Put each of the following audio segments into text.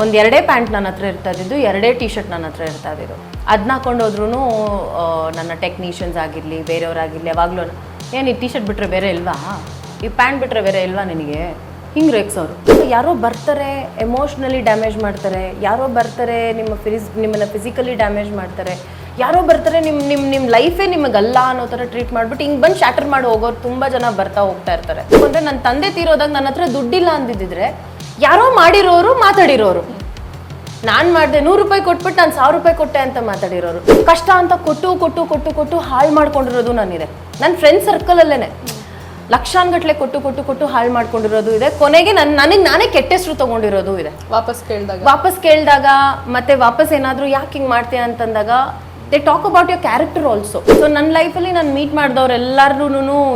ಒಂದು ಎರಡೇ ಪ್ಯಾಂಟ್ ನನ್ನ ಹತ್ರ ಇರ್ತಾ ಇದ್ದಿದ್ದು, ಎರಡೇ ಟಿ ಶರ್ಟ್ ನನ್ನ ಹತ್ರ ಇರ್ತಾ ಇದ್ದಿದ್ದು. ಅದನ್ನ ಹಾಕೊಂಡೋದ್ರೂ ನನ್ನ ಟೆಕ್ನಿಷಿಯನ್ಸ್ ಆಗಿರಲಿ, ಬೇರೆಯವರಾಗಿರಲಿ, ಯಾವಾಗಲೂ ಏನು ಈ ಟಿ ಶರ್ಟ್ ಬಿಟ್ಟರೆ ಬೇರೆ ಇಲ್ವಾ? ಈ ಪ್ಯಾಂಟ್ ಬಿಟ್ಟರೆ ಬೇರೆ ಇಲ್ವಾ ನಿನಗೆ? ಹಿಂಗೆ ಅವರು ಯಾರೋ ಬರ್ತಾರೆ ಎಮೋಷ್ನಲಿ ಡ್ಯಾಮೇಜ್ ಮಾಡ್ತಾರೆ. ಯಾರೋ ಬರ್ತಾರೆ, ನಿಮ್ಮ ಫಿಸ್ ನಿಮ್ಮನ್ನು ಫಿಸಿಕಲಿ ಡ್ಯಾಮೇಜ್ ಮಾಡ್ತಾರೆ. ಯಾರೋ ಬರ್ತಾರೆ ನಿಮ್ಮ ನಿಮ್ಮ ನಿಮ್ಮ ಲೈಫೇ ನಿಮಗಲ್ಲ ಅನ್ನೋ ಥರ ಟ್ರೀಟ್ ಮಾಡ್ಬಿಟ್ಟು ಹಿಂಗೆ ಬಂದು ಶಾಟರ್ ಮಾಡಿ ಹೋಗೋರು ತುಂಬ ಜನ ಬರ್ತಾ ಹೋಗ್ತಾ ಇರ್ತಾರೆ. ಅಂದರೆ ನನ್ನ ತಂದೆ ತೀರೋದಾಗ ನನ್ನ ಹತ್ರ ದುಡ್ಡಿಲ್ಲ ಅಂದಿದ್ದಿದ್ರೆ ಯಾರೋ ಮಾಡಿರೋರು ಮಾತಾಡಿರೋರು. ನಾನು ಮಾಡಿದೆ ನೂರು ರೂಪಾಯಿ ಕೊಟ್ಬಿಟ್ಟು ನಾನು ಸಾವಿರ ರೂಪಾಯಿ ಕೊಟ್ಟೆ ಅಂತ ಮಾತಾಡಿರೋರು. ಕಷ್ಟ ಅಂತ ಕೊಟ್ಟು ಕೊಟ್ಟು ಕೊಟ್ಟು ಕೊಟ್ಟು ಹಾಳು ಮಾಡ್ಕೊಂಡಿರೋದು ನಾನಿದೆ. ನನ್ನ ಫ್ರೆಂಡ್ ಸರ್ಕಲಲ್ಲೇ ಲಕ್ಷಾನ್ಗಟ್ಲೆ ಕೊಟ್ಟು ಕೊಟ್ಟು ಕೊಟ್ಟು ಹಾಳು ಮಾಡ್ಕೊಂಡಿರೋದು ಇದೆ. ಕೊನೆಗೆ ನನ್ನ ನನಗೆ ನಾನೇ ಕೆಟ್ಟ ಹೆಸರು ತೊಗೊಂಡಿರೋದು ಇದೆ. ವಾಪಸ್ ಕೇಳಿದಾಗ. ವಾಪಸ್ ಕೇಳಿದಾಗ ಮತ್ತೆ ವಾಪಸ್ ಏನಾದರೂ ಯಾಕೆ ಹಿಂಗೆ ಮಾಡ್ತೀಯ ಅಂತಂದಾಗ they talk about your character also so ನನ್ನ ಲೈಫಲ್ಲಿ ನಾನು ಮೀಟ್ ಮಾಡಿದವ್ರು ಎಲ್ಲರೂ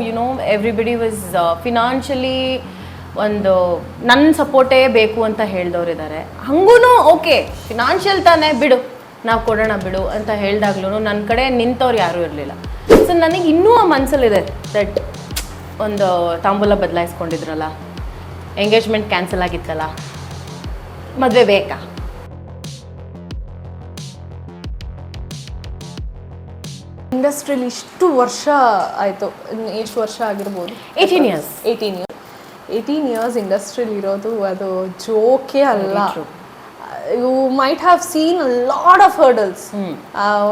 ಯುನೋ ಎವ್ರಿಬಡಿ ವಾಸ್ ಫಿನಾನ್ಷಿಯಲಿ ಒಂದು ನನ್ನ ಸಪೋರ್ಟೇ ಬೇಕು ಅಂತ ಹೇಳ್ದವ್ರು ಇದ್ದಾರೆ ಹಂಗೂ ಓಕೆ ಫಿನಾನ್ಷಿಯಲ್ ತಾನೇ ಬಿಡು, ನಾವು ಕೊಡೋಣ ಬಿಡು ಅಂತ ಹೇಳಿದಾಗ್ಲೂ ನನ್ನ ಕಡೆ ನಿಂತವ್ರು ಯಾರೂ ಇರಲಿಲ್ಲ. ಸೊ ನನಗೆ ಇನ್ನೂ ಆ ಮನಸ್ಸಲ್ಲಿದೆ ದಟ್ ಒಂದು ತಾಂಬೂಲ ಬದಲಾಯಿಸ್ಕೊಂಡಿದ್ರಲ್ಲ ಎಂಗೇಜ್ಮೆಂಟ್ ಕ್ಯಾನ್ಸಲ್ ಆಗಿತ್ತಲ್ಲ, ಮದುವೆ ಬೇಕಾ? ಇಂಡಸ್ಟ್ರಿಯಲ್ಲಿ ಇಷ್ಟು ವರ್ಷ ಆಯ್ತು ಎಷ್ಟು ವರ್ಷ ಆಗಿರ್ಬೋದು? Eighteen years eighteen years eighteen years ಇಂಡಸ್ಟ್ರಿಲಿ ಇರೋದು ಅದು ಜೋಕೆ ಅಲ್ಲ. You might have seen lot of hurdles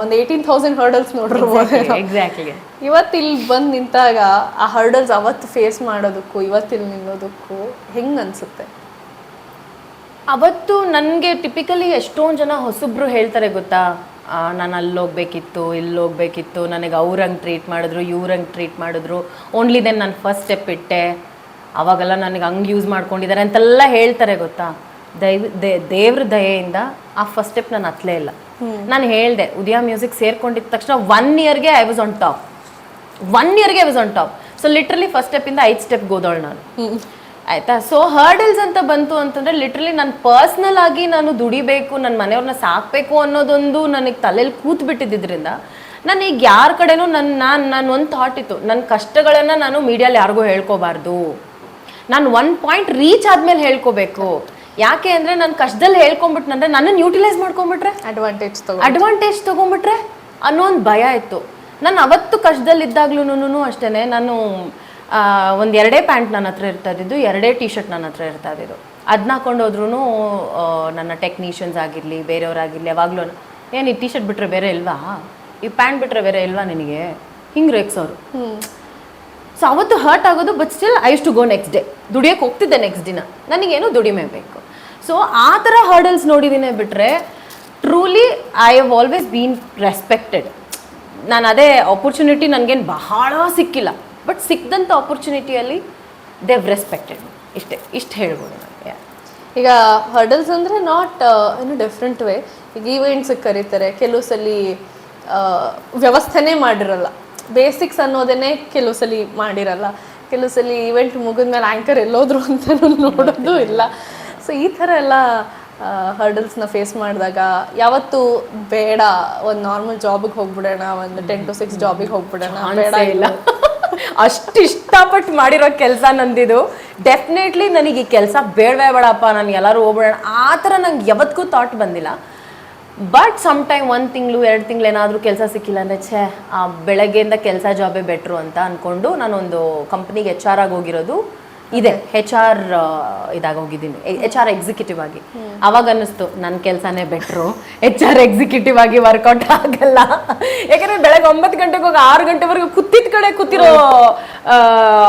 ಒಂದು ಏಯ್ಟೀನ್ ತೌಸಂಡ್ ಹರ್ಡಲ್ಸ್ ನೋಡಿರ್ಬೋದು. ಎಕ್ಸಾಕ್ಟ್ಲಿ ಇವತ್ತು ಇಲ್ಲಿ ಬಂದು ನಿಂತಾಗ ಆ ಹರ್ಡಲ್ಸ್ ಅವತ್ತು ಫೇಸ್ ಮಾಡೋದಕ್ಕೂ ಇವತ್ತಿಲ್ಲಿ ನಿಲ್ಲೋದಕ್ಕೂ ಹೆಂಗ್ ಅನ್ಸುತ್ತೆ? ಅವತ್ತು ನನಗೆ ಟಿಪಿಕಲಿ ಎಷ್ಟೊಂದು ಜನ ಹೊಸಬ್ರು ಹೇಳ್ತಾರೆ ಗೊತ್ತಾ? ನಾನು ಅಲ್ಲಿ ಹೋಗ್ಬೇಕಿತ್ತು ಇಲ್ಲಿ ಹೋಗ್ಬೇಕಿತ್ತು ನನಗೆ ಅವ್ರಂಗೆ ಟ್ರೀಟ್ ಮಾಡಿದ್ರು ಇವ್ರಂಗೆ ಟ್ರೀಟ್ ಮಾಡಿದ್ರು. ಓನ್ಲಿ ದೆನ್ ನಾನು ಫಸ್ಟ್ ಸ್ಟೆಪ್ ಇಟ್ಟೆ. ಅವಾಗೆಲ್ಲ ನನಗೆ ಹಂಗೆ ಯೂಸ್ ಮಾಡ್ಕೊಂಡಿದ್ದಾರೆ ಅಂತೆಲ್ಲ ಹೇಳ್ತಾರೆ ಗೊತ್ತಾ? ದೈವ ದೇ ದೇವ್ರ ದಯೆಯಿಂದ ಆ ಫಸ್ಟ್ ಸ್ಟೆಪ್ ನಾನು ಹತ್ತಲೇ ಇಲ್ಲ. ನಾನು ಹೇಳಿದೆ ಉದಯ ಮ್ಯೂಸಿಕ್ ಸೇರ್ಕೊಂಡಿದ್ದ ತಕ್ಷಣ ಒನ್ ಇಯರ್ಗೆ I was on top one ಇಯರ್ಗೆ I was on top so literally first step ಇಂದ ಐದು ಸ್ಟೆಪ್ ಹೋದವಳು ನಾನು. ಆಯ್ತಾ? ಸೊ ಹರ್ಡಲ್ಸ್ ಅಂತ ಬಂತು ಅಂತಂದ್ರೆ ಲಿಟ್ರಲಿ ನಾನು ಪರ್ಸ್ನಲ್ ಆಗಿ ನಾನು ದುಡಿಬೇಕು ನನ್ನ ಮನೆಯವ್ರನ್ನ ಸಾಕಬೇಕು ಅನ್ನೋದೊಂದು ನನಗೆ ತಲೆಯಲ್ಲಿ ಕೂತ್ ಬಿಟ್ಟಿದ್ದರಿಂದ ನಾನು ಈಗ ಯಾರ ಕಡೆನೂ ನನ್ನ ನಾನು ನಾನು ಒಂದು ಥಾಟ್ ಇತ್ತು ನನ್ನ ಕಷ್ಟಗಳನ್ನು ನಾನು ಮೀಡಿಯಲ್ಲಿ ಯಾರಿಗೂ ಹೇಳ್ಕೋಬಾರ್ದು. ನಾನು ಒನ್ ಪಾಯಿಂಟ್ ರೀಚ್ ಆದ್ಮೇಲೆ ಹೇಳ್ಕೋಬೇಕು. ಯಾಕೆ ಅಂದರೆ ನಾನು ಕಷ್ಟದಲ್ಲಿ ಹೇಳ್ಕೊಂಬಿಟ್ನಂದ್ರೆ ನನ್ನನ್ನು ಯೂಟಿಲೈಸ್ ಮಾಡ್ಕೊಂಬಿಟ್ರೆ? ಅಡ್ವಾಂಟೇಜ್ ತಗೋ ಅಡ್ವಾಂಟೇಜ್ ತೊಗೊಂಬಿಟ್ರೆ ಅನ್ನೋ ಒಂದು ಭಯ ಇತ್ತು. ನಾನು ಅವತ್ತು ಕಷ್ಟದಲ್ಲಿದ್ದಾಗ್ಲೂ ಅಷ್ಟೇ ನಾನು ಒಂದು ಎರಡೇ ಪ್ಯಾಂಟ್ ನನ್ನ ಹತ್ರ ಇರ್ತಾ ಇದ್ದಿದ್ದು ಎರಡೇ ಟಿ ಶರ್ಟ್ ನನ್ನ ಹತ್ರ ಇರ್ತಾ ಇದ್ದಿದ್ದು. ಅದನ್ನ ಹಾಕೊಂಡೋದ್ರೂ ನನ್ನ ಟೆಕ್ನಿಷಿಯನ್ಸ್ ಆಗಿರಲಿ ಬೇರೆಯವರಾಗಿರಲಿ ಯಾವಾಗಲೂ ಏನು ಈ ಟಿ ಶರ್ಟ್ ಬಿಟ್ಟರೆ ಬೇರೆ ಇಲ್ವಾ? ಈ ಪ್ಯಾಂಟ್ ಬಿಟ್ಟರೆ ಬೇರೆ ಇಲ್ವಾ ನಿನಗೆ? ಹಿಂಗೆ ರೇಗ್ಸೋರು. ಸೊ ಅವತ್ತು ಹರ್ಟ್ ಆಗೋದು but still I to go next day ದುಡಿಯೋಕೆ ಹೋಗ್ತಿದ್ದೆ ನೆಕ್ಸ್ಟ್ ದಿನ. ನನಗೇನು ದುಡಿಮೆ ಬೇಕು? ಸೊ ಆ ಥರ ಹರ್ಡಲ್ಸ್ ನೋಡಿದ್ದೀನಿ ಬಿಟ್ಟರೆ truly I have always been respected ನಾನು ಅದೇ ಆಪರ್ಚುನಿಟಿ ನನಗೇನು ಬಹಳ ಸಿಕ್ಕಿಲ್ಲ. ಬಟ್ ಸಿಕ್ಕಿದಂಥ ಆಪರ್ಚುನಿಟಿಯಲ್ಲಿ ದೇವ್ ರೆಸ್ಪೆಕ್ಟೆಡ್ ಇಷ್ಟೇ ಇಷ್ಟು ಹೇಳ್ಬೋದು ನನಗೆ ಈಗ ಹರ್ಡಲ್ಸ್ ಅಂದರೆ ನಾಟ್ ಏನು ಡಿಫ್ರೆಂಟ್ ವೇ ಈಗ ಈವೆಂಟ್ಸಿಗೆ ಕರೀತಾರೆ ಕೆಲವು ಸಲ ವ್ಯವಸ್ಥೆನೇ ಮಾಡಿರಲ್ಲ. ಬೇಸಿಕ್ಸ್ ಅನ್ನೋದೇ ಕೆಲವು ಸಲ ಮಾಡಿರಲ್ಲ. ಕೆಲವು ಸಲ ಈವೆಂಟ್ ಮುಗಿದ್ಮೇಲೆ ಆ್ಯಂಕರ್ ಎಲ್ಲೋದ್ರು ಅಂತ ನೋಡೋದು ಇಲ್ಲ. ಸೊ ಈ ಥರ ಎಲ್ಲ ಹರ್ಡಲ್ಸ್ನ ಫೇಸ್ ಮಾಡಿದಾಗ ಯಾವತ್ತು ಬೇಡ ಒಂದು ನಾರ್ಮಲ್ ಜಾಬಿಗೆ ಹೋಗ್ಬಿಡೋಣ ಒಂದು ಟೆನ್ ಟು ಸಿಕ್ಸ್ ಜಾಬಿಗೆ ಹೋಗ್ಬಿಡೋಣ ಬೇಡ ಇಲ್ಲ. ಅಷ್ಟು ಇಷ್ಟಪಟ್ಟು ಮಾಡಿರೋ ಕೆಲಸ ನಂದಿದು. ಡೆಫಿನೆಟ್ಲಿ ನನಗೆ ಈ ಕೆಲಸ ಬೇಡವೇ ಬೇಡಪ್ಪ, ನಾನು ಎಲ್ಲರೂ ಹೋಗ್ಬಿಡೋಣ. ಆ ಥರ ನಂಗೆ ಯಾವತ್ತಿಗೂ ಥಾಟ್ ಬಂದಿಲ್ಲ. ಬಟ್ ಸಮ್ ಟೈಮ್ ಒಂದು ತಿಂಗಳು, ಎರಡು ತಿಂಗಳು ಏನಾದರೂ ಕೆಲಸ ಸಿಕ್ಕಿಲ್ಲ ಅಂದರೆ, ಛೇ ಬೆಳಗ್ಗೆಯಿಂದ ಕೆಲಸ ಜಾಬೇ ಬೆಟ್ರು ಅಂತ ಅಂದ್ಕೊಂಡು ನಾನೊಂದು ಕಂಪ್ನಿಗೆ ಎಚ್ ಆರ್ ಆಗಿ ಹೋಗಿರೋದು. ಇದೆ ಹೆಚ್ ಆರ್ ಇದಾಗ ಹೋಗಿದ್ದೀನಿ. ಎಚ್ ಆರ್ ಎಕ್ಸಿಕ್ಯೂಟಿವ್ ಆಗಿ. ಅವಾಗ ಅನ್ನಿಸ್ತು ನನ್ನ ಕೆಲಸನೇ ಬೆಟ್ರು ಹೆಚ್ ಆರ್ ಎಕ್ಸಿಕ್ಯೂಟಿವ್ ಆಗಿ ವರ್ಕೌಟ್ ಆಗಲ್ಲ. ಯಾಕಂದ್ರೆ ಬೆಳಗ್ಗೆ ಒಂಬತ್ತು ಗಂಟೆಗೆ ಹೋಗಿ ಆರು ಗಂಟೆವರೆಗೂ ಕೂತಿದ ಕಡೆ ಕೂತಿರೋ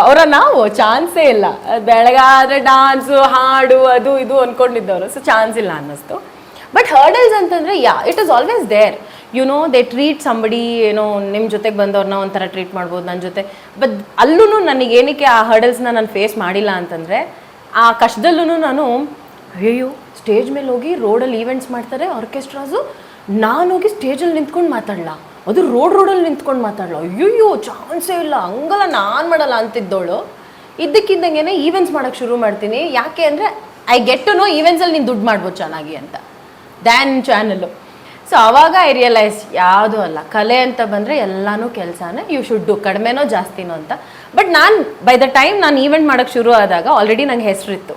ಅವರ ನಾವು ಚಾನ್ಸೇ ಇಲ್ಲ. ಬೆಳಗಾದ್ರೆ ಡಾನ್ಸು ಹಾಡು, ಅದು, ಇದು ಅನ್ಕೊಂಡಿದ್ದವರು. ಸೊ ಚಾನ್ಸ್ ಇಲ್ಲ ಅನ್ನಿಸ್ತು. ಬಟ್ ಹರ್ಡಲ್ಸ್ ಅಂತಂದ್ರೆ yeah it is always there you know they treat somebody ಏನೋ ನಿಮ್ಮ ಜೊತೆಗೆ ಬಂದವ್ರನ್ನ ಒಂಥರ ಟ್ರೀಟ್ ಮಾಡ್ಬೋದು ನನ್ನ ಜೊತೆ. ಬಟ್ ಅಲ್ಲೂ ನನಗೆ ಏನಕ್ಕೆ ಆ ಹರ್ಡಲ್ಸ್ನ ನಾನು ಫೇಸ್ ಮಾಡಿಲ್ಲ ಅಂತಂದರೆ, ಆ ಕಷ್ಟದಲ್ಲೂ ನಾನು ಅಯ್ಯೋ ಸ್ಟೇಜ್ ಮೇಲೆ ಹೋಗಿ ರೋಡಲ್ಲಿ ಈವೆಂಟ್ಸ್ ಮಾಡ್ತಾರೆ ಆರ್ಕೆಸ್ಟ್ರಾಸು ನಾನು ಹೋಗಿ ಸ್ಟೇಜಲ್ಲಿ ನಿಂತ್ಕೊಂಡು ಮಾತಾಡಲ್ಲ ಅದು ರೋಡ್ ರೋಡಲ್ಲಿ ನಿಂತ್ಕೊಂಡು ಮಾತಾಡಲ್ಲ ಅಯ್ಯೋ ಚಾನ್ಸೇ ಇಲ್ಲ. ಹಂಗಲ್ಲ, ನಾನು ಮಾಡಲ್ಲ ಅಂತಿದ್ದವಳು ಇದ್ದಕ್ಕಿದ್ದಂಗೆ ಈವೆಂಟ್ಸ್ ಮಾಡೋಕ್ಕೆ ಶುರು ಮಾಡ್ತೀನಿ. ಯಾಕೆ ಅಂದರೆ ಐ ಗೆಟ್ ಟು ನೋ ಈವೆಂಟ್ಸಲ್ಲಿ ನೀನು ದುಡ್ಡು ಮಾಡ್ಬೋದು ಚೆನ್ನಾಗಿ ಅಂತ. ದ್ಯಾನ್ ಚಾನಲ್ಲು ಸೊ ಅವಾಗ ಐ ರಿಯಲೈಸ್ ಯಾವುದು ಅಲ್ಲ. ಕಲೆ ಅಂತ ಬಂದರೆ ಎಲ್ಲನೂ ಕೆಲಸನೇ ಯು ಶುಡ್ ಡು ಕಡಿಮೆನೋ ಜಾಸ್ತಿನೋ ಅಂತ. ಬಟ್ ನಾನು ಬೈ ದ ಟೈಮ್ ನಾನು ಈವೆಂಟ್ ಮಾಡೋಕ್ಕೆ ಶುರು ಆದಾಗ ಆಲ್ರೆಡಿ ನಂಗೆ ಹೆಸರಿತ್ತು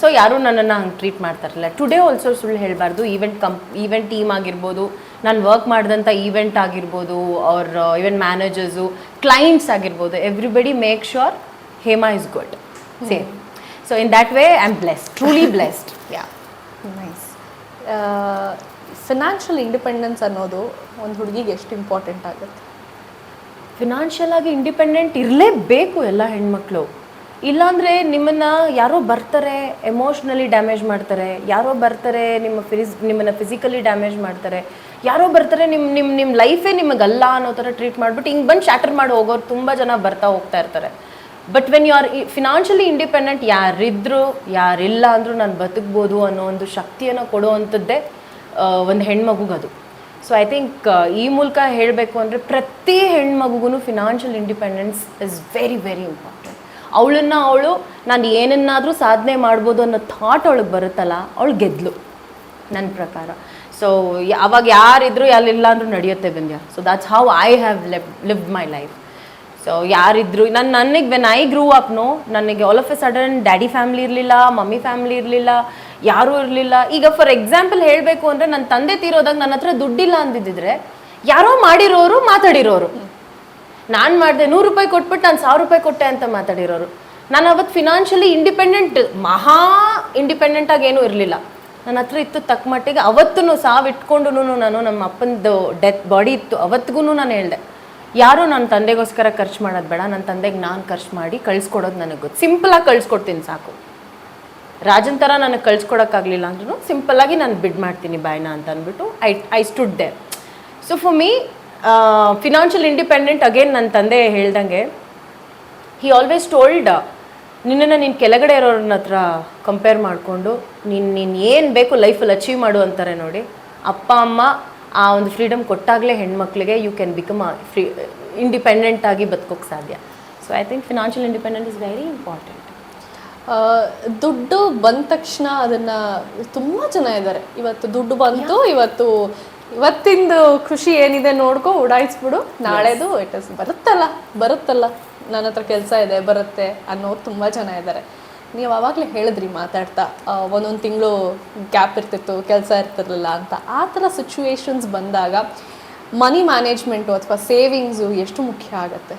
ಸೊ ಯಾರೂ ನನ್ನನ್ನು ಹಂಗೆ ಟ್ರೀಟ್ ಮಾಡ್ತಾರಲ್ಲ ಟುಡೇ ಆಲ್ಸೋ ಸುಳ್ಳು ಹೇಳಬಾರ್ದು. ಈವೆಂಟ್ ಕಂಪ್ ಈವೆಂಟ್ ಟೀಮ್ ಆಗಿರ್ಬೋದು ನಾನು ವರ್ಕ್ ಮಾಡಿದಂಥ ಈವೆಂಟ್ ಆಗಿರ್ಬೋದು ಅವ್ರ ಈವೆಂಟ್ ಮ್ಯಾನೇಜರ್ಸು ಕ್ಲೈಂಟ್ಸ್ ಆಗಿರ್ಬೋದು everybody make sure Hema is good same so in that way I am blessed truly blessed yeah nice financial independence ಅನ್ನೋದು ಒಂದು ಹುಡುಗಿಗೆ ಎಷ್ಟು ಇಂಪಾರ್ಟೆಂಟ್ ಆಗುತ್ತೆ? ಫಿನಾನ್ಷಿಯಲ್ ಆಗಿ ಇಂಡಿಪೆಂಡೆಂಟ್ ಇರಲೇಬೇಕು ಎಲ್ಲ ಹೆಣ್ಮಕ್ಳು. ಇಲ್ಲಾಂದರೆ ನಿಮ್ಮನ್ನು ಯಾರೋ ಬರ್ತಾರೆ ಎಮೋಷ್ನಲಿ ಡ್ಯಾಮೇಜ್ ಮಾಡ್ತಾರೆ, ಯಾರೋ ಬರ್ತಾರೆ, ನಿಮ್ಮ ಫಿಸ್ ನಿಮ್ಮನ್ನು ಫಿಸಿಕಲಿ ಡ್ಯಾಮೇಜ್ ಮಾಡ್ತಾರೆ, ಯಾರೋ ಬರ್ತಾರೆ ನಿಮ್ಮ ನಿಮ್ಮ ನಿಮ್ಮ ಲೈಫೇ ನಿಮಗಲ್ಲ ಅನ್ನೋ ಥರ ಟ್ರೀಟ್ ಮಾಡಿಬಿಟ್ಟು ಹಿಂಗೆ ಬಂದು ಶ್ಯಾಟರ್ ಮಾಡಿ ಹೋಗೋರು ತುಂಬ ಜನ ಬರ್ತಾ ಹೋಗ್ತಾ ಇರ್ತಾರೆ. But when you are financially independent ಯಾರಿದ್ರು, ಯಾರಿಲ್ಲ ಅಂದರೂ ನಾನು ಬದುಕ್ಬೋದು ಅನ್ನೋ ಒಂದು ಶಕ್ತಿಯನ್ನು ಕೊಡುವಂಥದ್ದೇ ಒಂದು ಹೆಣ್ಮಗುಗದು. ಸೊ ಐ ಥಿಂಕ್ ಈ ಮೂಲಕ ಹೇಳಬೇಕು ಅಂದರೆ ಪ್ರತಿ ಹೆಣ್ಮಗುಗೂ financial independence is very very important ಅವಳನ್ನ ಅವಳು ನಾನು ಏನನ್ನಾದರೂ ಸಾಧನೆ ಮಾಡ್ಬೋದು ಅನ್ನೋ ಥಾಟ್ ಅವಳಿಗೆ ಬರುತ್ತಲ್ಲ, ಅವಳು ಗೆದ್ಲು. ನನ್ನ ಪ್ರಕಾರ. ಸೊ ಅವಾಗ ಯಾರಿದ್ರು ಯಾರಿಲ್ಲ ಅಂದ್ರೂ ನಡೆಯುತ್ತೆ ಬಂದ್ಯಾ so that's how I have live live my life so ಯಾರಿದ್ರು ನನ್ನ ನನಗೆ when I grew up no ನನಗೆ all of a sudden daddy family ಇರಲಿಲ್ಲ ಮಮ್ಮಿ ಫ್ಯಾಮ್ಲಿ ಇರಲಿಲ್ಲ, ಯಾರೂ ಇರಲಿಲ್ಲ. ಈಗ ಫಾರ್ ಎಕ್ಸಾಂಪಲ್ ಹೇಳಬೇಕು ಅಂದರೆ ನನ್ನ ತಂದೆ ತೀರೋದಾಗ ನನ್ನ ಹತ್ರ ದುಡ್ಡಿಲ್ಲ ಅಂದಿದ್ದಿದ್ರೆ ಯಾರೋ ಮಾಡಿರೋರು ಮಾತಾಡಿರೋರು. ನಾನು ಮಾಡಿದೆ ನೂರು ರೂಪಾಯಿ ಕೊಟ್ಬಿಟ್ಟು ನಾನು ಸಾವಿರ ರೂಪಾಯಿ ಕೊಟ್ಟೆ ಅಂತ ಮಾತಾಡಿರೋರು. ನಾನು ಅವತ್ತು ಫಿನಾನ್ಷಿಯಲಿ ಇಂಡಿಪೆಂಡೆಂಟ್ ಮಹಾ ಇಂಡಿಪೆಂಡೆಂಟ್ ಆಗಿ ಏನೂ ಇರಲಿಲ್ಲ. ನನ್ನ ಹತ್ರ ಇತ್ತು ತಕ್ಕ ಮಟ್ಟಿಗೆ ಅವತ್ತೂ ಸಾವು ಇಟ್ಕೊಂಡು ನಾನು ನಮ್ಮ ಅಪ್ಪನದು ಡೆತ್ ಬಾಡಿ ಇತ್ತು ಅವತ್ತಿಗೂ ನಾನು ಹೇಳ್ದೆ. ಯಾರು ನನ್ನ ತಂದೆಗೋಸ್ಕರ ಖರ್ಚು ಮಾಡೋದು ಬೇಡ ನನ್ನ ತಂದೆಗೆ ನಾನು ಖರ್ಚು ಮಾಡಿ ಕಳಿಸ್ಕೊಡೋದು ನನಗೆ ಗೊತ್ತು. ಸಿಂಪಲಾಗಿ ಕಳಿಸ್ಕೊಡ್ತೀನಿ ಸಾಕು. ರಾಜನ್ ಥರ ನನಗೆ ಕಳ್ಸ್ಕೊಡೋಕ್ಕಾಗಲಿಲ್ಲ ಅಂದ್ರೂ ಸಿಂಪಲ್ಲಾಗಿ ನಾನು ಬಿಡ್ ಮಾಡ್ತೀನಿ ಬಾಯ್ನ ಅಂತ ಅಂದ್ಬಿಟ್ಟು I I stood there so for me financial independent again ನನ್ನ ತಂದೆ ಹೇಳ್ದಂಗೆ ಹಿ ಆಲ್ವೇಸ್ ಟೋಲ್ಡ್ ನಿನ್ನನ್ನು ನೀನು ಕೆಳಗಡೆ ಇರೋರನ್ನ ಹತ್ರ ಕಂಪೇರ್ ಮಾಡಿಕೊಂಡು, ನೀನು ನೀನು ಏನು ಬೇಕು ಲೈಫಲ್ಲಿ ಅಚೀವ್ ಮಾಡು ಅಂತಾರೆ ನೋಡಿ. ಅಪ್ಪ, ಅಮ್ಮ ಆ ಒಂದು ಫ್ರೀಡಮ್ ಕೊಟ್ಟಾಗಲೇ ಹೆಣ್ಮಕ್ಳಿಗೆ you can become free independent ಆಗಿ ಬದುಕೋಕೆ ಸಾಧ್ಯ. So I think financial independent is very important ದುಡ್ಡು ಬಂದ ತಕ್ಷಣ ಅದನ್ನು ತುಂಬ ಜನ ಇದ್ದಾರೆ ಇವತ್ತು ದುಡ್ಡು ಬಂತು ಇವತ್ತು ಇವತ್ತಿಂದು ಖುಷಿ ಏನಿದೆ ನೋಡ್ಕೊ ಉಡಾಯಿಸ್ಬಿಡು. ನಾಳೆದು ಇಟ್ ಇಸ್ ಬರುತ್ತಲ್ಲ ಬರುತ್ತಲ್ಲ. ನನ್ನ ಹತ್ರ ಕೆಲಸ ಇದೆ ಬರುತ್ತೆ ಅನ್ನೋರು ತುಂಬ ಜನ ಇದ್ದಾರೆ ನೀವು ಆವಾಗಲೇ ಹೇಳಿದ್ರಿ ಮಾತಾಡ್ತಾ ಒಂದೊಂದು ತಿಂಗಳು ಗ್ಯಾಪ್ ಇರ್ತಿತ್ತು, ಕೆಲಸ ಇರ್ತಿರ್ಲಿಲ್ಲ ಅಂತ. ಆ ಥರ ಸಿಚುವೇಶನ್ಸ್ ಬಂದಾಗ ಮನಿ ಮ್ಯಾನೇಜ್ಮೆಂಟು ಅಥವಾ ಸೇವಿಂಗ್ಸು ಎಷ್ಟು ಮುಖ್ಯ ಆಗುತ್ತೆ?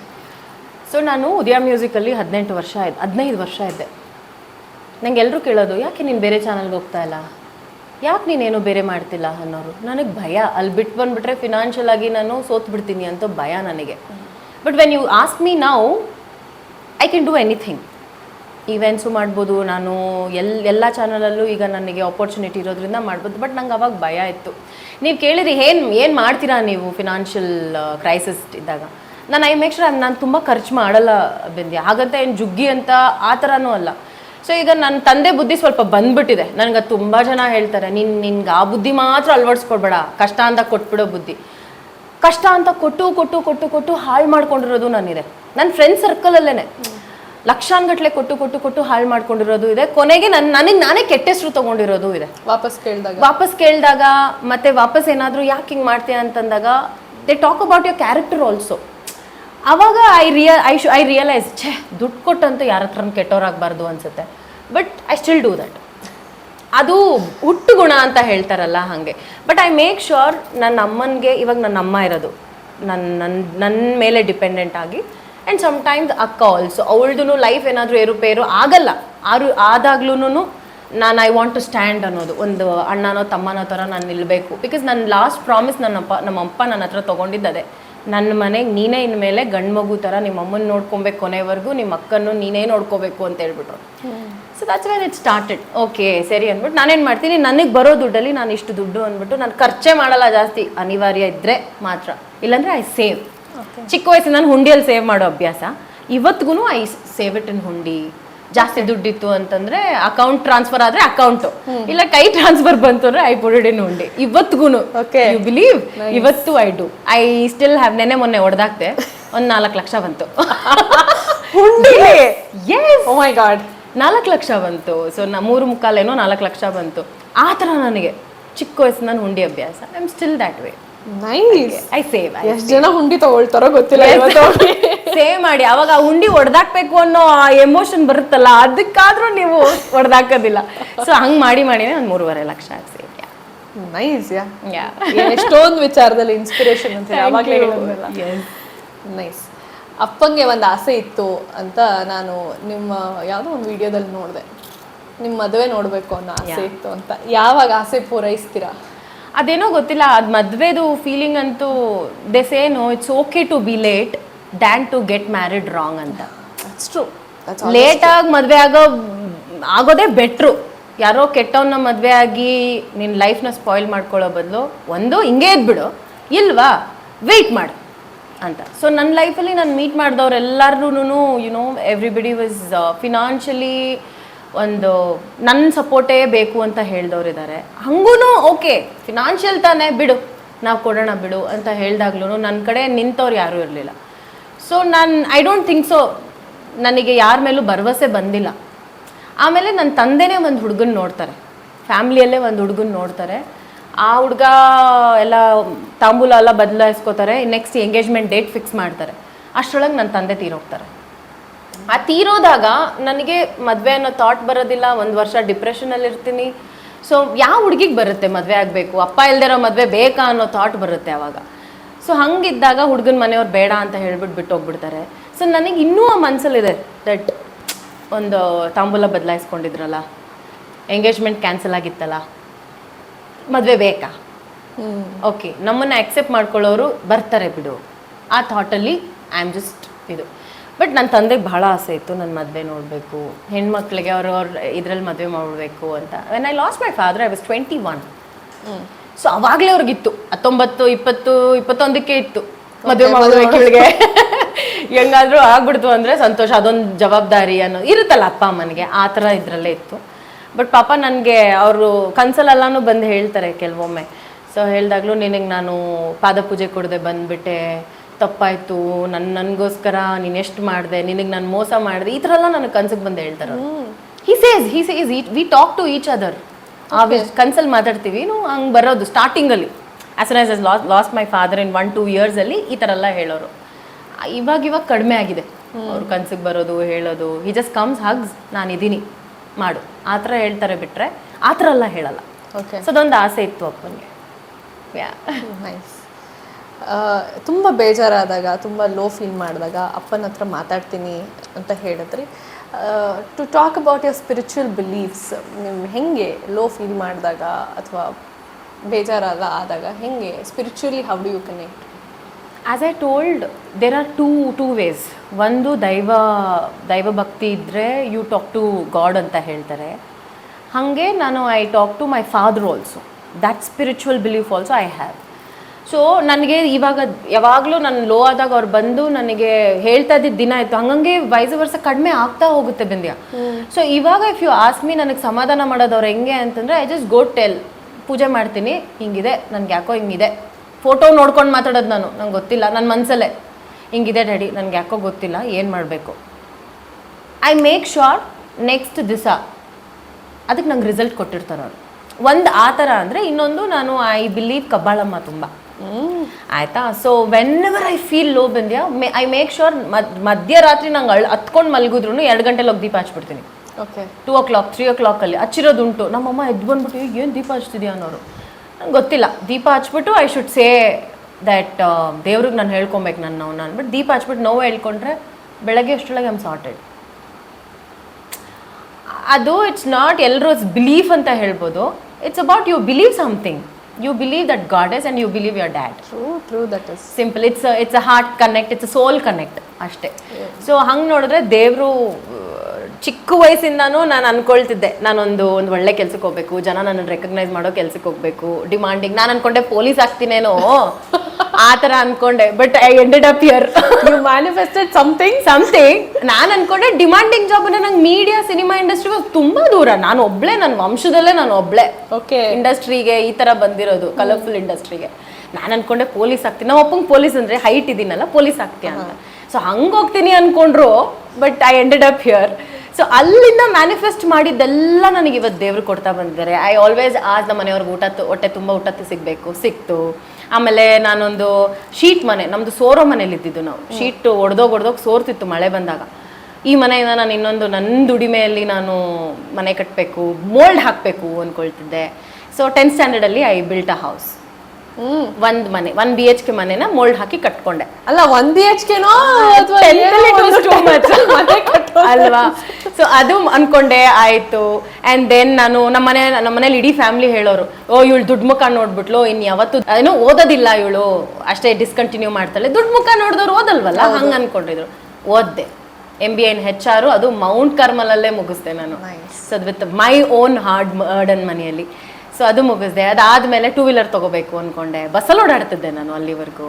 ಸೊ ನಾನು ಉದಯ ಮ್ಯೂಸಿಕಲ್ಲಿ ಹದಿನೆಂಟು ವರ್ಷ ಆಯ್ತು ಹದಿನೈದು ವರ್ಷ ಇದ್ದೆ. ನಂಗೆ ಎಲ್ಲರೂ ಕೇಳೋದು, ಯಾಕೆ ನೀನು ಬೇರೆ ಚಾನಲ್ಗೆ ಹೋಗ್ತಾ ಇಲ್ಲ? ಯಾಕೆ ನೀನೇನು ಬೇರೆ ಮಾಡ್ತಿಲ್ಲ? ಅನ್ನೋರು. ನನಗೆ ಭಯ. ಅಲ್ಲಿ ಬಿಟ್ಟು ಬಂದುಬಿಟ್ರೆ ಫಿನಾನ್ಷಿಯಲ್ ಆಗಿ ನಾನು ಸೋತ್ ಬಿಡ್ತೀನಿ ಅಂತ ಭಯ ನನಗೆ. But when you ask me ನಾವು I can do anything events ಮಾಡ್ಬೋದು, ನಾನು ಎಲ್, ಎಲ್ಲ ಚಾನಲಲ್ಲೂ ಈಗ ನನಗೆ ಆಪರ್ಚುನಿಟಿ ಇರೋದ್ರಿಂದ ಮಾಡ್ಬೋದು ಬಟ್ ನಂಗೆ ಅವಾಗ ಭಯ ಇತ್ತು. ನೀವು ಕೇಳಿರಿ, ಏನು ಏನು ಮಾಡ್ತೀರಾ ನೀವು ಫಿನಾನ್ಷಿಯಲ್ ಕ್ರೈಸಿಸ್ ಇದ್ದಾಗ? ನಾನು ಐ ಮೇಕ್ ಶೂರ್ ನಾನು ತುಂಬ ಖರ್ಚು ಮಾಡಲ್ಲ ಬೆಂದಿ ಹಾಗಂತ ಏನು ಜುಗ್ಗಿ ಅಂತ ಆ ಥರನೂ ಅಲ್ಲ. ಸೊ ಈಗ ನನ್ನ ತಂದೆ ಬುದ್ಧಿ ಸ್ವಲ್ಪ ಬಂದ್ಬಿಟ್ಟಿದೆ. ನನಗೆ ತುಂಬ ಜನ ಹೇಳ್ತಾರೆ, ನೀನು, ನಿನ್ಗೆ ಆ ಬುದ್ಧಿ ಮಾತ್ರ ಅಳವಡಿಸ್ಕೊಡ್ಬೇಡ ಕಷ್ಟ ಅಂತ ಕೊಟ್ಬಿಡೋ ಬುದ್ಧಿ. ಕಷ್ಟ ಅಂತ ಕೊಟ್ಟು ಕೊಟ್ಟು ಕೊಟ್ಟು ಕೊಟ್ಟು ಹಾಳು ಮಾಡ್ಕೊಂಡಿರೋದು ನಾನಿದೆ. ನನ್ನ ಫ್ರೆಂಡ್ ಸರ್ಕಲಲ್ಲೇ ಲಕ್ಷಾನ್ಗಟ್ಲೆ ಕೊಟ್ಟು ಕೊಟ್ಟು ಕೊಟ್ಟು ಹಾಳು ಮಾಡ್ಕೊಂಡಿರೋದು ಇದೆ. ಕೊನೆಗೆ ನನ್ನ ನನಗೆ ನಾನೇ ಕೆಟ್ಟ ಹೆಸರು ತಗೊಂಡಿರೋದು ಇದೆ. ವಾಪಸ್ ಕೇಳಿದಾಗ? ವಾಪಸ್ ಕೇಳಿದಾಗ ಮತ್ತೆ ವಾಪಸ್ ಏನಾದರೂ ಯಾಕೆ ಹಿಂಗೆ ಮಾಡ್ತೀಯ ಅಂತಂದಾಗ they talk about your character also ಅವಾಗ I real I should I realize ಛೇ ದುಡ್ಡು ಕೊಟ್ಟಂತೂ ಯಾರ ಹತ್ರ ಕೆಟ್ಟೋರಾಗಬಾರ್ದು ಅನ್ಸುತ್ತೆ. But I still do that ಅದು ಹುಟ್ಟು ಗುಣ ಅಂತ ಹೇಳ್ತಾರಲ್ಲ ಹಾಗೆ. ಬಟ್ ಐ ಮೇಕ್ ಶ್ಯೂರ್ ನನ್ನ ಅಮ್ಮನಿಗೆ ಇವಾಗ ನನ್ನ ಅಮ್ಮ ಇರೋದು. ನನ್ನ ನನ್ನ ನನ್ನ ಮೇಲೆ ಡಿಪೆಂಡೆಂಟ್ ಆಗಿ ಆ್ಯಂಡ್ ಸಮ್ಟೈಮ್ಸ್ ಅಕ್ಕ ಆಲ್ಸೋ ಅವಳದು ಲೈಫ್ ಏನಾದರೂ ಏರುಪೇರು ಆಗಲ್ಲ. ಆರು ಆದಾಗ್ಲೂ ನಾನು ಐ ವಾಂಟ್ ಟು ಸ್ಟ್ಯಾಂಡ್ ಅನ್ನೋದು. ಒಂದು ಅಣ್ಣನೋ, ತಮ್ಮನೋ ಥರ ನಾನು ನಿಲ್ಲಬೇಕು ಬಿಕಾಸ್ ನನ್ನ ಲಾಸ್ಟ್ ಪ್ರಾಮಿಸ್ ನನ್ನಪ್ಪ ನಮ್ಮಪ್ಪ ನನ್ನ ಹತ್ರ ತೊಗೊಂಡಿದ್ದದೆ. ನನ್ನ ಮನೆಗೆ ನೀನೇ ಇನ್ಮೇಲೆ ಗಂಡು ಮಗು ಥರ ನಿಮ್ಮ ಅಮ್ಮನ ನೋಡ್ಕೊಬೇಕು ಕೊನೆವರೆಗೂ ನಿಮ್ಮ ಅಕ್ಕನ್ನು ನೀನೇ ನೋಡ್ಕೋಬೇಕು ಅಂತ ಹೇಳ್ಬಿಟ್ರು. So that's when it started okay ಸರಿ ಅಂದ್ಬಿಟ್ಟು ನಾನೇನು ಮಾಡ್ತೀನಿ, ನನಗೆ ಬರೋ ದುಡ್ಡಲ್ಲಿ ನಾನು ಇಷ್ಟು ದುಡ್ಡು ಅಂದ್ಬಿಟ್ಟು ನಾನು ಖರ್ಚೇ ಮಾಡಲ್ಲ ಜಾಸ್ತಿ. ಅನಿವಾರ್ಯ ಇದ್ದರೆ ಮಾತ್ರ. ಇಲ್ಲಾಂದರೆ ಐ ಸೇವ್ ಚಿಕ್ಕ ವಯಸ್ಸಿನ ನಾನು ಹುಂಡಿಯಲ್ಲಿ ಸೇವ್ ಮಾಡೋ ಅಭ್ಯಾಸ. ಇವತ್ತಿಗೂ ಐ ಸೇವ್ ಇಟ್ ಇನ್ ಹುಂಡಿ. ಜಾಸ್ತಿ ದುಡ್ಡಿತ್ತು ಅಂತಂದ್ರೆ ಅಕೌಂಟ್ ಟ್ರಾನ್ಸ್ಫರ್ ಆದ್ರೆ ಅಕೌಂಟ್ ಇಲ್ಲ ಕೈ ಟ್ರಾನ್ಸ್ಫರ್ ಬಂತು ಅಂದ್ರೆ ಐ ಪುಡ್ ಇನ್ ಹುಂಡಿ. ಇವತ್ತಿಗೂ. ಯು ಬಿಲೀವ್ ಇವತ್ತು I do I still have ನೆನೆ ಮೊನ್ನೆ ಹೊಡೆದಾಕ್ತೆ ಒಂದ್ ನಾಲ್ಕು ಲಕ್ಷ ಬಂತು. ಮೈ ಗಾಡ್ ನಾಲ್ಕು ಲಕ್ಷ ಬಂತು. ಸೊ ನಾ ಮೂರು ಮುಕ್ಕಾಲೇನೋ ನಾಲ್ಕು ಲಕ್ಷ ಬಂತು. ಆ ಥರ ನನಗೆ ಚಿಕ್ಕ ನಾನು ಹುಂಡಿ ಅಭ್ಯಾಸ. I am still that way nice I save ಎಷ್ಟ್ ಜನ ಹುಂಡಿ ತಗೊಳ್ತಾರೋ ಗೊತ್ತಿಲ್ಲ ಸೇವ್ ಮಾಡಿ. ಅವಾಗ ಆ ಉಂಡಿ ಹೊಡೆದಾಕ್ಬೇಕು ಅನ್ನೋ ಎಮೋಷನ್ ಬರುತ್ತಲ್ಲ ಅದಕ್ಕಾದ್ರೂ ನೀವು ಹೊಡೆದಾಕೋದಿಲ್ಲ ಸೊ ಹಂಗ್ ಮಾಡಿ ಮಾಡಿನೇ ಒಂದು ಮೂರುವರೆ ಲಕ್ಷ ಸೇವ್ ನೈಸ್ ಯಾ ಎಷ್ಟೊಂದು ವಿಚಾರದಲ್ಲಿ ಇನ್ಸ್ಪಿರೇಷನ್ ಅಂತ ಯಾವಾಗಲೇ ಹೇಳೋದಲ್ಲ ನೈಸ್ ಅಪ್ಪಂಗೆ ಒಂದು ಆಸೆ ಇತ್ತು ಅಂತ ನಾನು ನಿಮ್ಮ ಯಾವುದೋ ಒಂದು ವಿಡಿಯೋದಲ್ಲಿ ನೋಡಿದೆ. ನಿಮ್ಮ ಮದುವೆ ನೋಡಬೇಕು ಅನ್ನೋ ಆಸೆ ಇತ್ತು ಅಂತ. ಯಾವಾಗ ಆಸೆ ಪೂರೈಸ್ತೀರಾ? ಅದೇನೋ ಗೊತ್ತಿಲ್ಲ ಅದು ಮದುವೆದು ಫೀಲಿಂಗ್ ಅಂತೂ they say no it's okay to be late than to get married wrong ಅಂತ. ಲೇಟ್ ಆಗಿ ಮದುವೆ ಆಗೋ ಆಗೋದೇ ಬೆಟ್ರು ಯಾರೋ ಕೆಟ್ಟವನ್ನ ಮದುವೆ ಆಗಿ ನಿನ್ನ ಲೈಫ್ನ ಸ್ಪಾಯ್ಲ್ ಮಾಡ್ಕೊಳ್ಳೋ ಬದಲು ಒಂದು ಹಿಂಗೆ ಇದ್ಬಿಡು ಇಲ್ವಾ? ವೆಯ್ಟ್ ಮಾಡು ಅಂತ. ಸೊ ನನ್ನ ಲೈಫಲ್ಲಿ ನಾನು meet ಮಾಡಿದವ್ರೆಲ್ಲರೂ you know everybody was financially ಒಂದು ನನ್ನ ಸಪೋರ್ಟೇ ಬೇಕು ಅಂತ ಹೇಳ್ದವ್ರಿದ್ದಾರೆ ಹಂಗೂ ಓಕೆ ಫಿನಾನ್ಷಿಯಲ್ ತಾನೇ ಬಿಡು, ನಾವು ಕೊಡೋಣ ಬಿಡು ಅಂತ ಹೇಳ್ದಾಗ್ಲೂ ನನ್ನ ಕಡೆ ನಿಂತವ್ರು ಯಾರೂ ಇರಲಿಲ್ಲ. ಸೊ ನಾನು ಐ ಡೋಂಟ್ ಥಿಂಕ್ ಸೊ ನನಗೆ ಯಾರ ಮೇಲೂ ಭರವಸೆ ಬಂದಿಲ್ಲ. ಆಮೇಲೆ ನನ್ನ ತಂದೆನೇ ಒಂದು ಹುಡುಗನ ನೋಡ್ತಾರೆ, ಫ್ಯಾಮ್ಲಿಯಲ್ಲೇ ಒಂದು ಹುಡುಗನ ನೋಡ್ತಾರೆ. ಆ ಹುಡುಗ ಎಲ್ಲ ತಾಂಬೂಲ ಎಲ್ಲ ಬದಲಾಯಿಸ್ಕೋತಾರೆ ನೆಕ್ಸ್ಟ್ ಎಂಗೇಜ್ಮೆಂಟ್ ಡೇಟ್ ಫಿಕ್ಸ್ ಮಾಡ್ತಾರೆ. ಅಷ್ಟರೊಳಗೆ ನನ್ನ ತಂದೆ ತೀರೋಗ್ತಾರೆ. ಆ ತೀರೋದಾಗ ನನಗೆ ಮದುವೆ ಅನ್ನೋ ಥಾಟ್ ಬರೋದಿಲ್ಲ ಒಂದು ವರ್ಷ ಡಿಪ್ರೆಷನಲ್ಲಿ ಇರ್ತೀನಿ. ಸೊ ಯಾವ ಹುಡುಗಿಗೆ ಬರುತ್ತೆ ಮದುವೆ ಆಗಬೇಕು? ಅಪ್ಪ ಇಲ್ದಿರೋ ಮದುವೆ ಬೇಕಾ ಅನ್ನೋ ಥಾಟ್ ಬರುತ್ತೆ ಅವಾಗ. ಸೊ ಹಂಗಿದ್ದಾಗ ಹುಡುಗನ ಮನೆಯವ್ರು ಬೇಡ ಅಂತ ಹೇಳ್ಬಿಟ್ಟು ಬಿಟ್ಟು ಹೋಗ್ಬಿಡ್ತಾರೆ ಸೊ ನನಗೆ ಇನ್ನೂ ಆ ಮನಸ್ಸಲ್ಲಿದೆ ದಟ್ ಒಂದು ತಾಂಬೂಲ ಬದಲಾಯಿಸ್ಕೊಂಡಿದ್ರಲ್ಲ ಎಂಗೇಜ್ಮೆಂಟ್ ಕ್ಯಾನ್ಸಲ್ ಆಗಿತ್ತಲ್ಲ ಮದುವೆ ಬೇಕಾ? ಓಕೆ ನಮ್ಮನ್ನು ಆಕ್ಸೆಪ್ಟ್ ಮಾಡ್ಕೊಳ್ಳೋರು ಬರ್ತಾರೆ ಬಿಡು. ಆ ಥಾಟಲ್ಲಿ ಐ ಆಮ್ ಜಸ್ಟ್ ಇದು. ಬಟ್ ನನ್ನ ತಂದೆಗೆ ಬಹಳ ಆಸೆ ಇತ್ತು ನನ್ನ ಮದುವೆ ನೋಡಬೇಕು. ಹೆಣ್ಮಕ್ಳಿಗೆ ಅವ್ರು ಅವ್ರ ಇದ್ರಲ್ಲಿ ಮದುವೆ ಮಾಡಬೇಕು ಅಂತ. When I lost my father I was twenty one so ಅವಾಗಲೇ ಅವ್ರಿಗಿತ್ತು. ಹತ್ತೊಂಬತ್ತು ಇಪ್ಪತ್ತು ಇಪ್ಪತ್ತೊಂದಕ್ಕೆ ಇತ್ತು ಮದುವೆ ಮಾಡಬೇಕು. ಇವಳಿಗೆ ಹೆಂಗಾದ್ರೂ ಆಗ್ಬಿಡ್ತು ಅಂದ್ರೆ ಸಂತೋಷ. ಅದೊಂದು ಜವಾಬ್ದಾರಿ ಅನ್ನೋ ಇರುತ್ತಲ್ಲ ಅಪ್ಪ ಅಮ್ಮನಿಗೆ ಆ ಥರ ಇದ್ರಲ್ಲೇ ಇತ್ತು. ಬಟ್ ಪಾಪ ನನಗೆ ಅವರು ಕನ್ಸಲೆಲ್ಲಾನು ಬಂದು ಹೇಳ್ತಾರೆ ಕೆಲವೊಮ್ಮೆ. ಸೊ ಹೇಳಿದಾಗಲೂ ನಿನಗೆ ನಾನು ಪಾದ ಪೂಜೆ ಕೊಡದೆ ಬಂದ್ಬಿಟ್ಟೆ. ತಪ್ಪಾಯ್ತು ನನ್ನ ನನಗೋಸ್ಕರ ನೀನು ಎಷ್ಟು ಮಾಡಿದೆ ನಿನಗೆ ನಾನು ಮೋಸ ಮಾಡಿದೆ ಈ ಥರ ಎಲ್ಲ ನನಗೆ ಕನ್ಸಿಗೆ ಬಂದು ಹೇಳ್ತಾರೆ he says he says we talk to each other ಆ ಕನ್ಸಲ್ಲಿ ಮಾತಾಡ್ತೀವಿ ನಾವು ಹಂಗೆ ಬರೋದು ಸ್ಟಾರ್ಟಿಂಗಲ್ಲಿ as soon as as lost lost my father in one two ಇಯರ್ಸಲ್ಲಿ ಈ ಥರ ಎಲ್ಲ ಹೇಳೋರು. ಇವಾಗ ಇವಾಗ ಕಡಿಮೆ ಆಗಿದೆ. ಅವ್ರು ಕನ್ಸಿಗೆ ಬರೋದು ಹೇಳೋದು ಹಿ ಜಸ್ಟ್ ಕಮ್ಸ್ ಹಗ್ಸ್ ನಾನು ಇದ್ದೀನಿ ಮಾಡು. ಆ ಥರ ಹೇಳ್ತಾರೆ ಬಿಟ್ಟರೆ ಆ ಥರ ಎಲ್ಲ ಹೇಳಲ್ಲ. ಓಕೆ ಸೊ ಅದೊಂದು ಆಸೆ ಇತ್ತು ಅಪ್ಪನಿಗೆ. ಯಾ ನೈಸ್ ತುಂಬ ಬೇಜಾರಾದಾಗ, ತುಂಬ ಲೋ ಫೀಲ್ ಮಾಡಿದಾಗ ಅಪ್ಪನ ಹತ್ರ ಮಾತಾಡ್ತೀನಿ ಅಂತ ಹೇಳಿದ್ರಿ. To talk about your spiritual beliefs ನೀವು ಹೆಂಗೆ ಲೋ ಫೀಲ್ ಮಾಡಿದಾಗ ಅಥವಾ ಬೇಜಾರಾದ ಆದಾಗ ಹೆಂಗೆ spiritually how do you connect as I told there are two two ways ಒಂದು ದೈವ ದೈವ ಭಕ್ತಿ ಇದ್ದರೆ ಯು ಟಾಕ್ ಟು ಗಾಡ್ ಅಂತ ಹೇಳ್ತಾರೆ. ಹಾಗೆ ನಾನು I talk to my father also that spiritual belief also I have so ನನಗೆ ಇವಾಗ ಯಾವಾಗಲೂ ನಾನು ಲೋ ಆದಾಗ ಅವ್ರು ಬಂದು ನನಗೆ ಹೇಳ್ತಾ ಇದ್ದಿದ್ದ ದಿನ ಆಯಿತು ಹಂಗಂಗೆ ವಯಸ್ಸು ವರ್ಷ ಕಡಿಮೆ ಆಗ್ತಾ ಹೋಗುತ್ತೆ ಬಂದ್ಯ. ಸೊ ಇವಾಗ ಇಫ್ ಯು ಆಸ್ಮಿ ನನಗೆ ಸಮಾಧಾನ ಮಾಡೋದು ಅವ್ರು ಹೆಂಗೆ ಅಂತಂದರೆ ಐ ಜಸ್ಟ್ ಗೋ ಟೆಲ್ ಪೂಜೆ ಮಾಡ್ತೀನಿ ಹಿಂಗಿದೆ ನನಗೆ ಯಾಕೋ ಹಿಂಗಿದೆ. ಫೋಟೋ ನೋಡ್ಕೊಂಡು ಮಾತಾಡೋದು ನಾನು ನಂಗೆ ಗೊತ್ತಿಲ್ಲ ನನ್ನ ಮನಸ್ಸಲ್ಲೇ ಹಿಂಗಿದೆ ಡ್ಯಾಡಿ ನನಗೆ ಯಾಕೋ ಗೊತ್ತಿಲ್ಲ ಏನು ಮಾಡಬೇಕು? ಐ ಮೇಕ್ ಶ್ಯೂರ್ ನೆಕ್ಸ್ಟ್ ದಿವಸ ಅದಕ್ಕೆ ನಂಗೆ ರಿಸಲ್ಟ್ ಕೊಟ್ಟಿರ್ತಾರೆ ಅವರು. ಒಂದು ಆ ಥರ ಅಂದರೆ ಇನ್ನೊಂದು ನಾನು ಐ ಬಿಲೀವ್ ಕಬ್ಬಾಳಮ್ಮ ತುಂಬ. ಆಯ್ತಾ? So whenever I feel low ಬಂದ್ಯಾ ಮೇ ಐ ಮೇಕ್ ಶೋರ್ ಮಧ್ಯರಾತ್ರಿ ನಂಗೆ ಅಳ್ ಹತ್ಕೊಂಡು ಮಲಗಿದ್ರು ಎರಡು ಗಂಟೆಲಿ ಹೋಗಿ ದೀಪ ಹಚ್ಬಿಡ್ತೀನಿ. Okay two o'clock three ಓ ಕ್ಲಾಕಲ್ಲಿ ಹಚ್ಚಿರೋದುಂಟು. ನಮ್ಮಮ್ಮ ಎದ್ದು ಬಂದ್ಬಿಟ್ಟು ಏನು ದೀಪ ಹಚ್ತಿದ್ಯಾ? ಅನ್ನೋರು. ನಂಗೆ ಗೊತ್ತಿಲ್ಲ. ದೀಪ ಹಚ್ಬಿಟ್ಟು ಐ ಶುಡ್ ಸೇ ದ್ಯಾಟ್ ದೇವ್ರಿಗೆ ನಾನು ಹೇಳ್ಕೊಬೇಕು ನನ್ನ ನೋವು ಬಟ್ ದೀಪ ಹಚ್ಬಿಟ್ಟು ನೋವು ಹೇಳ್ಕೊಂಡ್ರೆ ಬೆಳಗ್ಗೆ ಅಷ್ಟರೊಳಗೆ ಐಮ್ ಸಾರ್ಟೆಡ್ ಅದು ಇಟ್ಸ್ ನಾಟ್ ಎಲ್ಲರೂ ಬಿಲೀಫ್ ಅಂತ ಹೇಳ್ಬೋದು. It's about you believe something you believe that god is and you believe your dad true true that is simple it's it's a heart connect it's soul connect ಅಷ್ಟೇ. So ಹಂಗೆ ನೋಡಿದ್ರೆ ದೇವರು ಚಿಕ್ಕ ವಯಸ್ಸಿಂದನೂ ನಾನು ಅನ್ಕೊಳ್ತಿದ್ದೆ ನಾನೊಂದು ಒಂದು ಒಳ್ಳೆ ಕೆಲ್ಸಕ್ಕೆ ಹೋಗ್ಬೇಕು ಜನ ನನ್ನ ರೆಕಗ್ನೈಸ್ ಮಾಡೋ ಕೆಲ್ಸಕ್ಕೆ ಹೋಗ್ಬೇಕು ಡಿಮಾಂಡಿಂಗ್ ನಾನು ಅನ್ಕೊಂಡೆ ಪೊಲೀಸ್ ಆಗ್ತೀನೇನೋ ಆ ಥರ ಅನ್ಕೊಂಡೆ but I ended up here you manifested something something ನಾನು ಅನ್ಕೊಂಡೆ ಡಿಮಾಂಡಿಂಗ್ ಜಾಬ್ ನಂಗೆ ಮೀಡಿಯಾ ಸಿನಿಮಾ ಇಂಡಸ್ಟ್ರಿ ತುಂಬಾ ದೂರ. ನಾನು ಒಬ್ಳೆ ನನ್ನ ವಂಶದಲ್ಲೇ ನಾನು ಒಬ್ಳೆ. ಓಕೆ ಇಂಡಸ್ಟ್ರಿಗೆ ಈ ಥರ ಬಂದಿರೋದು ಕಲರ್ಫುಲ್ ಇಂಡಸ್ಟ್ರಿಗೆ ನಾನು ಅನ್ಕೊಂಡೆ ಪೊಲೀಸ್ ಆಗ್ತೀನಿ. ನಮ್ಮ ಅಪ್ಪಂಗೆ ಪೊಲೀಸ್ ಅಂದರೆ ಹೈಟ್ ಇದ್ದೀನಲ್ಲ ಪೊಲೀಸ್ ಆಗ್ತೀಯ ಅಂತ. ಸೊ ಹಂಗೆ ಹೋಗ್ತೀನಿ ಅನ್ಕೊಂಡ್ರು but I ended up here so ಅಲ್ಲಿಂದ ಮ್ಯಾನಿಫೆಸ್ಟ್ ಮಾಡಿದ್ದೆಲ್ಲ ನನಗೆ ಇವತ್ತು ದೇವರು ಕೊಡ್ತಾ ಬಂದಿದ್ದಾರೆ. ಐ ಆಲ್ವೇಸ್ ಆಸ್ ನಮ್ಮ ಮನೆಯವ್ರಿಗೆ ಊಟ ಹೊಟ್ಟೆ ತುಂಬ ಊಟ ಸಿಗಬೇಕು ಸಿಗ್ಬೇಕು ಸಿಕ್ತು. ಆಮೇಲೆ ನಾನೊಂದು ಶೀಟ್ ಮನೆ ನಮ್ಮದು ಸೋರೋ ಮನೇಲಿ ಇದ್ದಿದ್ದು ನಾವು ಶೀಟ್ ಒಡೆದೋಗಿ ಒಡೆದೋಗಿ ಸೋರ್ತಿತ್ತು ಮಳೆ ಬಂದಾಗ. ಈ ಮನೆಯಿಂದ ನಾನು ಇನ್ನೊಂದು ನನ್ನ ದುಡಿಮೆಯಲ್ಲಿ ನಾನು ಮನೆ ಕಟ್ಟಬೇಕು ಮೋಲ್ಡ್ ಹಾಕಬೇಕು ಅಂದ್ಕೊಳ್ತಿದ್ದೆ. ಸೊ ಟೆಂತ್ ಸ್ಟ್ಯಾಂಡರ್ಡಲ್ಲಿ I built a house hmm ಒಂದ್ ಮನೆ ಒನ್ ಬಿ ಎಚ್ ಕೆ ಮನೆನ ಮೋಲ್ಡ್ ಹಾಕಿ ಕಟ್ಕೊಂಡೆ. ಅಲ್ಲ ಒಂದ್ ಬಿ ಎಚ್ ಕೆನೋ ಅಲ್ವಾ? ಸೊ ಅದು ಅನ್ಕೊಂಡೆ ಆಯ್ತು. ಅಂಡ್ ದೆನ್ ನಾನು ನಮ್ಮನೆ ನಮ್ಮ ಮನೇಲಿ ಇಡೀ ಫ್ಯಾಮಿಲಿ ಹೇಳೋರು ಓ ಇವಳು ದುಡ್ಡು ಮುಖ ನೋಡ್ಬಿಟ್ಲು ಇನ್ ಯಾವತ್ತು ಏನೋ ಓದೋದಿಲ್ಲ ಇವಳು. ಅಷ್ಟೇ ಡಿಸ್ಕಂಟಿನ್ಯೂ ಮಾಡ್ತಾಳೆ. ದುಡ್ಡು ಮುಖ ನೋಡಿದವ್ರು ಓದಲ್ವಲ್ಲ? ಹಂಗ ಅನ್ಕೊಂಡಿದ್ರು. ಓದ್ದೆ. M B in H R ಅದು ಮೌಂಟ್ ಕರ್ಮಲಲ್ಲೇ ಮುಗಿಸ್ದೆ ನಾನು. So with my own hard modern ಮನೆಯಲ್ಲಿ. ಸೊ ಅದು ಮುಗಿಸ್ದೆ. ಅದಾದ್ಮೇಲೆ ಟೂ ವೀಲರ್ ತಗೋಬೇಕು ಅನ್ಕೊಂಡೆ. ಬಸ್ಸಲ್ಲಿ ಓಡಾಡ್ತಿದ್ದೆ ನಾನು ಅಲ್ಲಿವರೆಗೂ.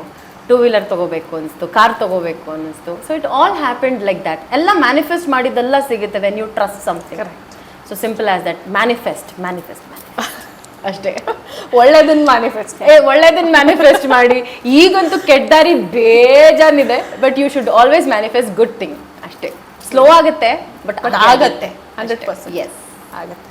ಟೂ ವೀಲರ್ ತಗೋಬೇಕು ಅನಿಸ್ತು ಕಾರ್ ತಗೋಬೇಕು ಅನ್ನಿಸ್ತು so it all happened like that ಎಲ್ಲ ಮ್ಯಾನಿಫೆಸ್ಟ್ ಮಾಡಿದ್ದೆಲ್ಲ ಸಿಗುತ್ತೆ when you trust something so simple as that manifest manifest ಅಷ್ಟೇ. ಒಳ್ಳೇದನ್ನ ಮ್ಯಾನಿಫೆಸ್ಟ್ ಏ ಒಳ್ಳೇದನ್ನ ಮ್ಯಾನಿಫೆಸ್ಟ್ ಮಾಡಿ. ಈಗಂತೂ ಕೆಟ್ಟದಾರಿ ಬೇಜಾನಿದೆ but you should always manifest good thing ಅಷ್ಟೇ. ಸ್ಲೋ ಆಗುತ್ತೆ ಬಟ್ ಆಗತ್ತೆ. ಹಂಡ್ರೆಡ್ ಪರ್ಸೆಂಟ್ ಎಸ್ ಆಗತ್ತೆ.